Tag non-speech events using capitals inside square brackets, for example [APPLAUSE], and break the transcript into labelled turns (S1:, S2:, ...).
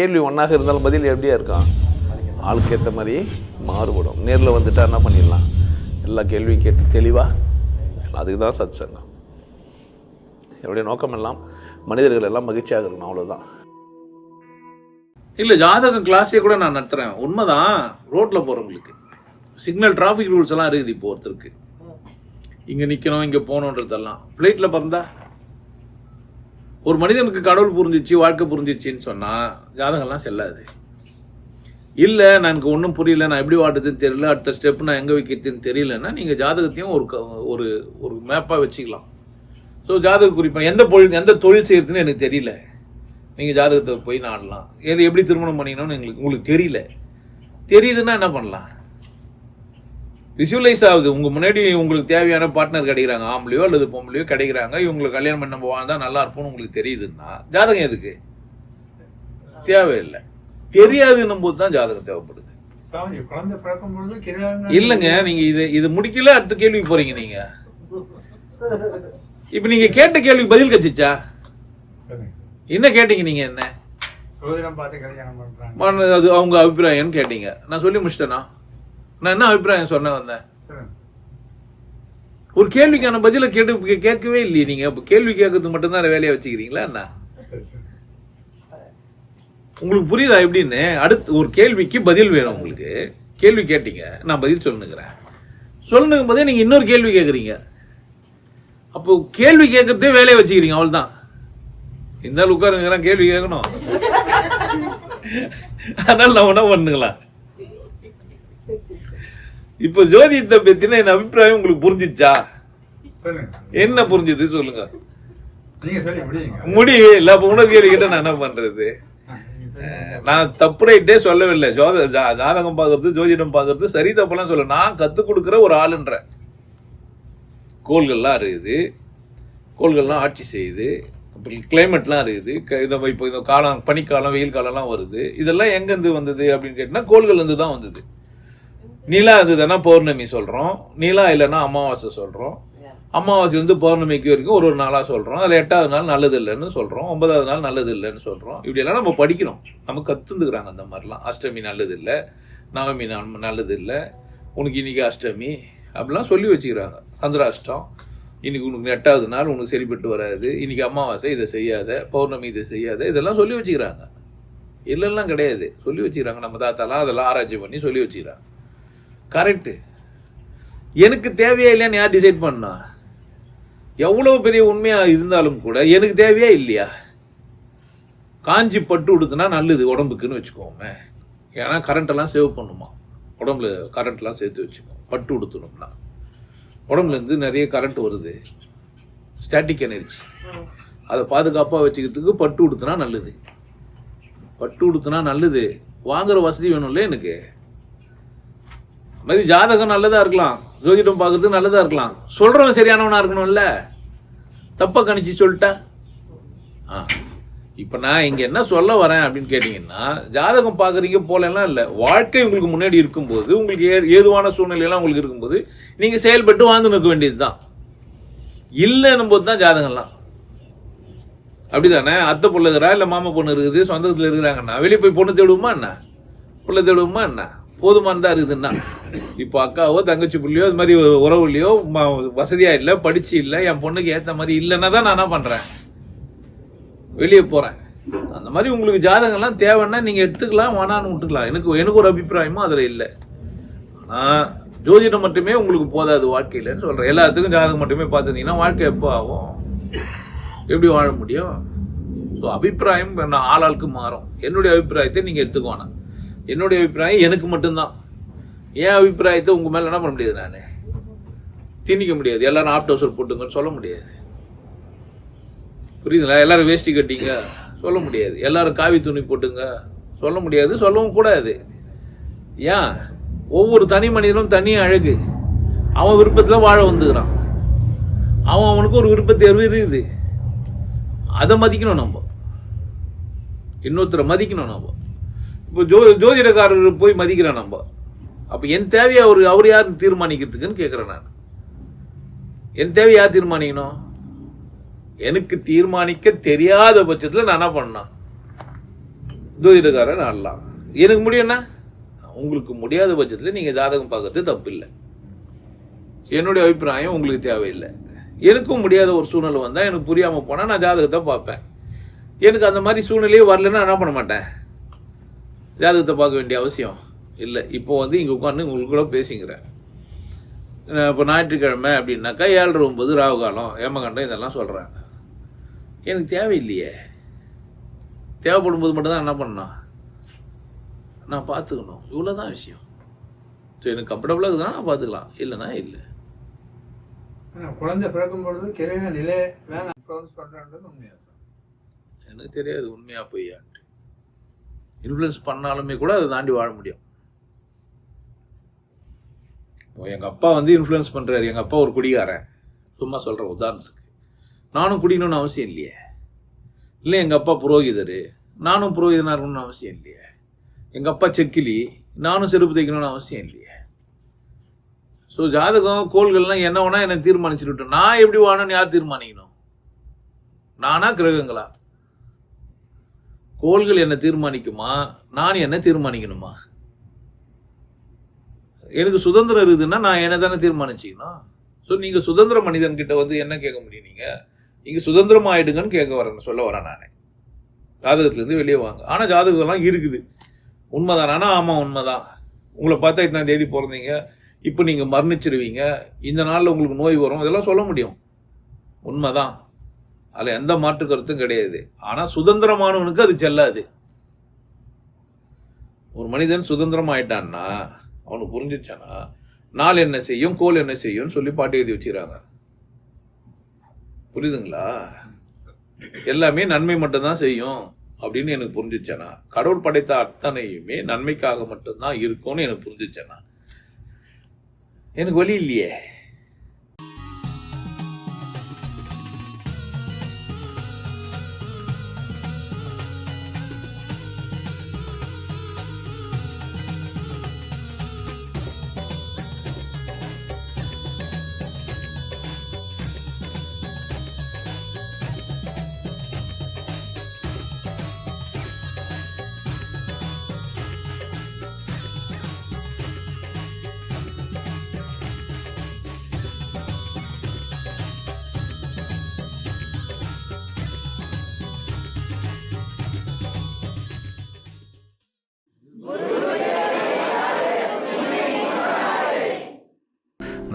S1: கேள்வி ஒன்றாக இருந்தாலும் பதில் எப்படியா இருக்கான் ஆளுக்கு ஏற்ற மாதிரி மாறுபடும். நேரில் வந்துட்டா என்ன பண்ணிடலாம்? எல்லா கேள்வியும் கேட்டு தெளிவாக அதுக்கு தான் சத் சங்கம் என்னுடைய நோக்கம் எல்லாம் மனிதர்கள் எல்லாம் மகிழ்ச்சியாக இருக்கணும் அவ்வளோதான்
S2: இல்லை ஜாதகம் கிளாஸே கூட நான் நடத்துகிறேன் உண்மைதான் ரோட்ல போறவங்களுக்கு. சிக்னல் டிராஃபிக் ரூல்ஸ் எல்லாம் இருக்குது இப்போ ஒருத்தருக்கு. இங்கே நிற்கணும் இங்கே போகணுன்றதெல்லாம் ஃப்ளைட்டில் பிறந்தா ஒரு மனிதனுக்கு கடவுள் புரிஞ்சிச்சு வாழ்க்கை புரிஞ்சிச்சின்னு சொன்னால் ஜாதகம்லாம் செல்லாது. இல்லை எனக்கு ஒன்றும் புரியல நான் எப்படி வாட்டுறதுன்னு தெரியல அடுத்த ஸ்டெப் நான் எங்கே வைக்கிறதுன்னு தெரியலன்னா நீங்கள் ஜாதகத்தையும் ஒரு க- ஒரு ஒரு மேப்பாக வச்சுக்கலாம். ஸோ ஜாதக குறிப்பாக எந்த பொழுது எந்த தொழில் செய்யறதுன்னு எனக்கு தெரியல. நீங்கள் ஜாதகத்தை போய் நாடலாம். எது எப்படி திருமணம் பண்ணிக்கணும்னு எங்களுக்கு உங்களுக்கு தெரியல. தெரியுதுன்னா என்ன பண்ணலாம்? விசுவலைஸ் ஆகுது. உங்கள் முன்னாடி உங்களுக்கு தேவையான பார்ட்னர் கிடைக்கிறாங்க. ஆம்பளையோ அல்லது பொம்பளையோ கிடைக்கிறாங்க. இவங்களுக்கு கல்யாணம் பண்ண நம்ம நல்லா இருப்போம்னு உங்களுக்கு தெரியுதுன்னா ஜாதகம் எதுக்கு? தேவையில்லை. தெரியாதுன்னும் போது தான் ஜாதகம் தேவைப்படுது. இல்லைங்க. நீங்க இது இது முடிக்கல அடுத்த கேள்விக்கு போறீங்க நீங்க. இப்ப நீங்க கேட்ட கேள்விக்கு பதில் கச்சிச்சா என்ன கேட்டீங்க நீங்க என்ன?
S3: சோதனம் பார்த்து கல்யாணம் பண்றாங்க.
S2: மன- அது அவங்க அபிப்பிராயம்னு கேட்டீங்க. நான் சொல்லி முடிச்சிட்டேனா? நான் என்ன அபிப்பிராயம் சொன்ன வந்தேன்? ஒரு கேள்விக்கான பதிலை கேட்டு கேட்கவே இல்லையே நீங்க. அப்ப கேள்வி கேட்கறது மட்டும்தான் வேலையை வச்சுக்கிறீங்களா என்ன? உங்களுக்கு புரியுதா எப்படின்னு? அடுத்து ஒரு கேள்விக்கு பதில் வேணும் உங்களுக்கு. கேள்வி கேட்டீங்க. நான் பதில் சொல்லுங்கிறேன். சொல்லுங்கும் போதே நீங்க இன்னொரு கேள்வி கேட்குறீங்க. அப்போ கேள்வி கேட்கறதே வேலையை வச்சுக்கிறீங்க அவ்வளவுதான். இந்த ஆள் உட்காருங்கிறான் கேள்வி கேட்கணும். [LAUGHS] அதனால நான் என்ன பண்ணுங்களா இப்போ ஜோதியத்தை பத்தின என் அபிப்பிராயம் உங்களுக்கு புரிஞ்சிச்சா? என்ன புரிஞ்சுது சொல்லுங்க. முடியவே இல்லை அப்போ உனக்கு கேள்வி நான் என்ன பண்றது? நான் தப்பு ரைட்டே சொல்லவில்லை. ஜோத ஜாதகம் பார்க்கறது ஜோதிடம் பார்க்கறது சரி தப்பெல்லாம் சொல்ல. நான் கற்றுக் கொடுக்குற ஒரு ஆளுன்ற. கோள்கள்லாம் இருக்குது கோள்கள்லாம் ஆட்சி செய்யுது. அப்புறம் கிளைமேட்லாம் இருக்குது இதை இப்போ இந்த காலம் பனிக்காலம் வெயில் காலம்லாம் வருது. இதெல்லாம் எங்கேருந்து வந்தது அப்படின்னு கேட்டினா கோள்கள்லேருந்து தான் வந்தது. நிலா இருந்ததுன்னா பௌர்ணமி சொல்கிறோம் நிலா இல்லைன்னா அமாவாசை சொல்கிறோம் அமாவாசைலேருந்து பௌர்ணமிக்கு வரைக்கும் ஒரு ஒரு நாளாக சொல்கிறோம் அதில் எட்டாவது நாள் நல்லது இல்லைன்னு சொல்கிறோம் ஒன்பதாவது நாள் நல்லது இல்லைன்னு சொல்கிறோம் இப்படியெல்லாம் நம்ம படிக்கிறோம் நம்ம கற்றுந்துக்கிறாங்க அந்த மாதிரிலாம். அஷ்டமி நல்லது இல்லை நவமி நல்லது இல்லை உனக்கு இன்னைக்கு அஷ்டமி. அப்படிலாம் சொல்லி வச்சுக்கிறாங்க. சந்திராஷ்டம். இன்னைக்கு உனக்கு எட்டாவது நாள் உனக்கு சரிப்பட்டு வராது. இன்னைக்கு அமாவாசை இதை செய்யாத. பௌர்ணமி இதை செய்யாத. இதெல்லாம் சொல்லி வச்சுக்கிறாங்க. இல்லைலாம் கிடையாது. சொல்லி வச்சுக்கிறாங்க நம்ம தாத்தாலாம். அதெல்லாம் ஆராய்ச்சி பண்ணி சொல்லி வச்சுக்கிறாங்க. கரெக்டு எனக்கு தேவையா இல்லையான்னு யார் டிசைட் பண்ணா? எவ்வளோ பெரிய உண்மையாக இருந்தாலும் கூட எனக்கு தேவையா இல்லையா? காஞ்சி பட்டு உடுத்துனா நல்லது உடம்புக்குன்னு வச்சுக்கோமே. ஏன்னா கரண்ட்டெல்லாம் சேவ் பண்ணுமா? உடம்புல கரண்ட்லாம் சேர்த்து வச்சுக்கோ பட்டு உடுத்தணும்னா. உடம்புலேருந்து நிறைய கரண்ட் வருது. ஸ்டாட்டிக் எனர்ஜி அதை பாதுகாப்பாக வச்சுக்கிறதுக்கு பட்டு உடுத்துனா நல்லது. பட்டு உடுத்துனா நல்லது. வாங்குற வசதி வேணும்ல எனக்கு? மாதிரி ஜாதகம் நல்லதாக இருக்கலாம். ஜோதிடம் பார்க்கறது நல்லதாக இருக்கலாம். சொல்கிறவன் சரியானவனாக இருக்கணும்ல. தப்பாக கணிச்சு சொல்லிட்டா. ஆ. இப்போ நான் இங்கே என்ன சொல்ல வரேன் அப்படின்னு கேட்டிங்கன்னா ஜாதகம் பார்க்குறீங்க போலலாம் இல்லை. வாழ்க்கை உங்களுக்கு முன்னாடி இருக்கும்போது உங்களுக்கு ஏ ஏதுவான சூழ்நிலையெல்லாம் உங்களுக்கு இருக்கும்போது நீங்கள் செயல்பட்டு வாழ்ந்து நிற்க வேண்டியது தான் இல்லைன்னும் போது தான் ஜாதகம்லாம். அப்படி தானே அத்தை பொண்ணு இருக்கிறா இல்லை மாமா பொண்ணு இருக்குது சொந்தத்தில் இருக்கிறாங்கன்னா வெளியே போய் பொண்ணு தேடுவோமா என்ன? பிள்ளை தேடுவோமா என்ன? போதுமானதாக இருக்குதுன்னா இப்போ அக்காவோ தங்கச்சி பிள்ளையோ அது மாதிரி உறவுலையோ ம- இல்லை படிச்சு இல்லை என் பொண்ணுக்கு ஏற்ற மாதிரி இல்லைன்னா தான் நான் என்ன பண்ணுறேன் வெளியே போகிறேன் அந்த மாதிரி உங்களுக்கு ஜாதகம்லாம் தேவைன்னா நீங்கள் எடுத்துக்கலாம் வேணான்னு விட்டுக்கலாம். எனக்கு எனக்கு ஒரு அபிப்பிராயமும் அதில் இல்லை. ஆனால் ஜோதிடம் மட்டுமே உங்களுக்கு போதாது வாழ்க்கையிலன்னு சொல்கிறேன் எல்லாத்துக்கும் ஜாதகம் மட்டுமே பார்த்துருந்தீங்கன்னா வாழ்க்கை எப்போ ஆகும்? எப்படி வாழ முடியும்? ஸோ அபிப்பிராயம் நான் ஆளாளுக்கு மாறும். என்னுடைய அபிப்பிராயத்தை நீங்கள் எடுத்துக்கோனா என்னுடைய அபிப்பிராயம் எனக்கு மட்டும்தான். என் அபிப்பிராயத்தை உங்கள் மேலே என்ன பண்ண முடியாது நான்? திணிக்க முடியாது. எல்லாரும் ஆப்டோசர் போட்டுங்கன்னு சொல்ல முடியாது. புரியுதுங்களா? எல்லாரும் வேஷ்டி கட்டிங்க சொல்ல முடியாது. எல்லாரும் காவி துணி போட்டுங்க சொல்ல முடியாது. சொல்லவும் கூடாது. ஏன்? ஒவ்வொரு தனி மனிதனும் தனி அழகு. அவன் விருப்பத்தில் வாழ வந்துக்கிறான். அவன் அவனுக்கு ஒரு விருப்பத்தேர்வு இருக்குது அதை மதிக்கணும் நம்ம. இன்னொருத்தரை மதிக்கணும் நம்ம. இப்போ ஜோ ஜோதிடக்காரர் போய் மதிக்கிறேன் நம்ம. அப்போ என் தேவையை அவர் அவர் யார் தீர்மானிக்கிறதுக்குன்னு கேட்குறேன் நான். என் தேவை யார் தீர்மானிக்கணும்? எனக்கு தீர்மானிக்க தெரியாத பட்சத்தில் நான் என்ன பண்ணேன் ஜோதிடக்காரன் ஆடலாம். எனக்கு முடியும்னா உங்களுக்கு முடியாத பட்சத்தில் நீங்கள் ஜாதகம் பார்க்கறது தப்பு இல்லை என்னுடைய அபிப்பிராயம் உங்களுக்கு தேவையில்லை. எனக்கும் முடியாத ஒரு சூழ்நிலை வந்தால் எனக்கு புரியாமல் போனால் நான் ஜாதகத்தை பார்ப்பேன். எனக்கு அந்த மாதிரி சூழ்நிலையே வரலன்னா என்ன பண்ண மாட்டேன்? ஜாதகத்தை பார்க்க வேண்டிய அவசியம் இல்லை. இப்போ வந்து இங்கே உட்காந்து உங்களுக்கு கூட பேசிக்கிறேன் இப்போ ஞாயிற்றுக்கிழமை அப்படின்னாக்கா ஏழரை ஒன்பது ராகு காலம் ஏமகண்டம் இதெல்லாம் சொல்கிறேன் எனக்கு தேவையில்லையே. தேவைப்படும் போது மட்டும்தான் என்ன பண்ணணும்? நான் பார்த்துக்கணும். இவ்வளோ தான் விஷயம். சரி எனக்கு கம்ஃபர்டபுளாக இருக்குதுன்னா நான் பார்த்துக்கலாம். இல்லைன்னா இல்லை.
S3: குழந்தை பிறக்கும் பொழுது கிழமை நிலை
S2: எனக்கு தெரியாது. உண்மையாக பொய்யான்ட்டு. இன்ஃப்ளூயன்ஸ் பண்ணாலுமே கூட அதை தாண்டி வாழ முடியும். இப்போ எங்கள் அப்பா வந்து இன்ஃப்ளூயன்ஸ் பண்ணுறாரு எங்கள் அப்பா ஒரு குடிகாரன் சும்மா சொல்கிறேன் உதாரணத்துக்கு. நானும் குடிக்கணும்னு அவசியம் இல்லையே. இல்லை எங்கள் அப்பா புரோகிதர். நானும் புரோகிதனாக இருக்கணும்னு அவசியம் இல்லையே. எங்கள் அப்பா செக்கிலி. நானும் செருப்பு தைக்கணும்னு அவசியம் இல்லையே. ஸோ ஜாதகம் கோள்கள்லாம் என்ன வேணால் என்னை தீர்மானிச்சுட்டு விட்டோம். நான் எப்படி வாழணும்னு யார் தீர்மானிக்கணும்? நானா கிரகங்களா? கோள்கள் என்ன தீர்மானிக்குமா? நான் என்ன தீர்மானிக்கணுமா? எனக்கு சுதந்திரம் இருக்குதுன்னா நான் என்ன தானே தீர்மானிச்சுக்கணும். ஸோ நீங்கள் சுதந்திர மனிதன் கிட்ட வந்து என்ன கேட்க முடியும் நீங்கள் நீங்கள் சுதந்திரம் ஆயிடுங்கன்னு கேட்க வரேன் சொல்ல வரேன் நான். ஜாதகத்துலேருந்து வெளியே வாங்க. ஆனால் ஜாதகம்லாம் இருக்குது. உண்மைதானா. ஆமாம் உண்மைதான். உங்களை பார்த்தா இத்தனை தேதி பிறந்தீங்க. இப்போ நீங்கள் மரணிச்சிருவீங்க. இந்த நாளில் உங்களுக்கு நோய் வரும். இதெல்லாம் சொல்ல முடியும். உண்மைதான். அதில் எந்த மாற்று கருத்தும் கிடையாது. ஆனால் சுதந்திரமானவனுக்கு அது செல்லாது. ஒரு மனிதன் சுதந்திரம் ஆயிட்டான்னா அவனுக்கு புரிஞ்சிச்சானா நாள் என்ன செய்யும் கோல் என்ன செய்யும்னு சொல்லி பாட்டு எழுதி வச்சுக்கிறாங்க. புரியுதுங்களா? எல்லாமே நன்மை மட்டும்தான் செய்யும் அப்படின்னு எனக்கு புரிஞ்சிச்சேனா கடவுள் படைத்த அத்தனையுமே நன்மைக்காக மட்டும்தான் இருக்கும்னு எனக்கு புரிஞ்சிச்சேனா எனக்கு வழி இல்லையே.